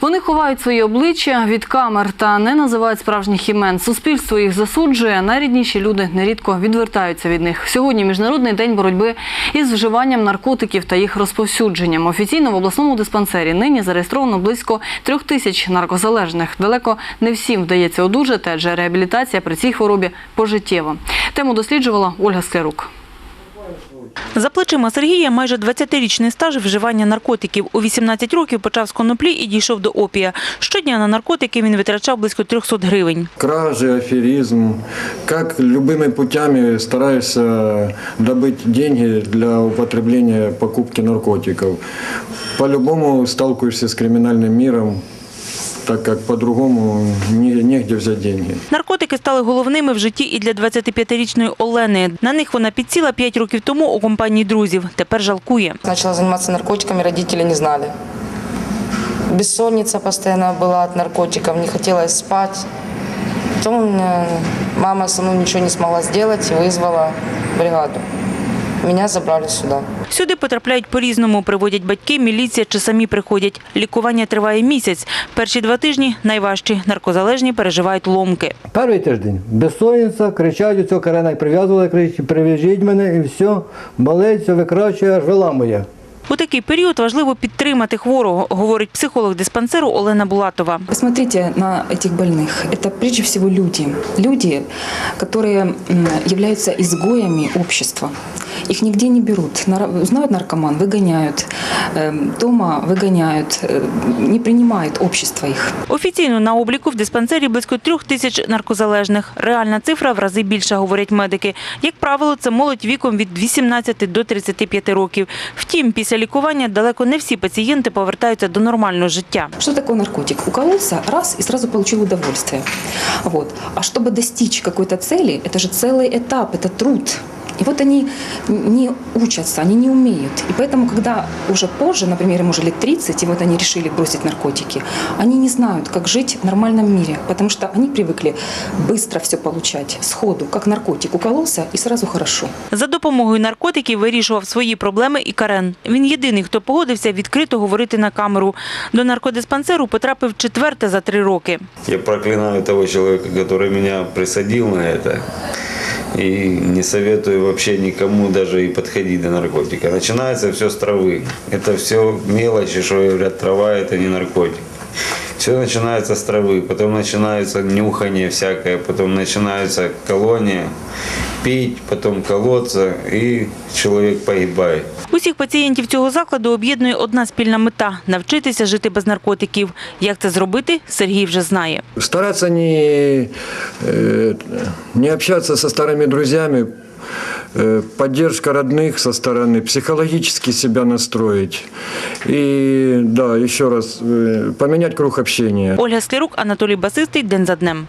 Вони ховають свої обличчя від камер та не називають справжніх імен. Суспільство їх засуджує. Найрідніші люди нерідко відвертаються від них. Сьогодні міжнародний день боротьби із вживанням наркотиків та їх розповсюдженням. Офіційно в обласному диспансері нині зареєстровано близько трьох тисяч наркозалежних. Далеко не всім вдається одужати, адже реабілітація при цій хворобі пожиттєва. Тему досліджувала Ольга Склярук. За плечима Сергія майже 20-річний стаж вживання наркотиків. У 18 років почав з коноплі і дійшов до опія. Щодня на наркотики він витрачав близько 300 гривень. Кражи, аферизм. Как любыми путями стараешься добыть деньги для употребления покупки наркотиков. По-любому сталкиваешься с криминальным миром, так как по-другому не- негде взять деньги. Наркотики стали головними в житті і для 25-річної Олени. На них вона підсіла 5 років тому у компанії друзів. Тепер жалкує. Начала заниматься наркотиками, родители не знали. Бессонница постоянно была от наркотиков, не хотелось спать. Потом мама со мной ничего не смогла сделать и вызвала бригаду. Меня забрали сюда. Сюди потрапляють по-різному. Приводять батьки, міліція чи самі приходять. Лікування триває місяць. Перші два тижні найважчі. Наркозалежні переживають ломки. Перший тиждень безсонниця, кричать, у цього карена прив'язували, кричать, прив'яжіть мене і все, болить, все викрачує, аж виламує. У такий період важливо підтримати хворого, говорить психолог диспансеру Олена Булатова. Посмотрите на этих больных. Это прежде всего люди. Люди, которые м, являются изгоями общества. Их нигде не берут. Нар- Узнают наркоман, выгоняют. Эм, Дома выгоняют. э, Не принимает общество их. Офіційно на обліку в диспансері близько трьох тисяч наркозалежних. Реальна цифра в рази більша, говорять медики. Як правило, це молодь віком від 18 до 35 років. Втім, після лікування далеко не всі пацієнти повертаються до нормального життя. Что такое наркотик? Укололся раз и сразу получил удовольствие. Вот. А чтобы достичь какой-то цели, это же целый этап, это труд. И вот они не учатся, они не умеют. И поэтому, когда уже позже, например, им уже лет 30, и вот они решили бросить наркотики, они не знают, как жить в нормальном мире, потому что они привыкли быстро все получать, сходу, как наркотик. Укололся и сразу хорошо. За допомогою наркотиків вирішував свої проблеми і Карен. Він єдиний, хто погодився відкрито говорити на камеру. До наркодиспансеру потрапив четверте за три роки. Я проклинаю того человека, который меня присадил на это. И не советую вообще никому даже и подходить до наркотика. Начинается все с травы. Это все мелочи, что говорят, трава это не наркотик. Все начинается с травы, потом начинается нюхание всякое, потом начинается колония, пить, потом колоться, и человек погибает. Усіх пацієнтів цього закладу об'єднує одна спільна мета – навчитися жити без наркотиків. Як це зробити, Сергій вже знає. Стараться не, э, не общаться со старыми друзьями, э, поддержка родных со стороны, психологически себя настроить. И да, еще раз, э, поменять круг общения. Ольга Склярук, Анатолій Басистий. День за днем.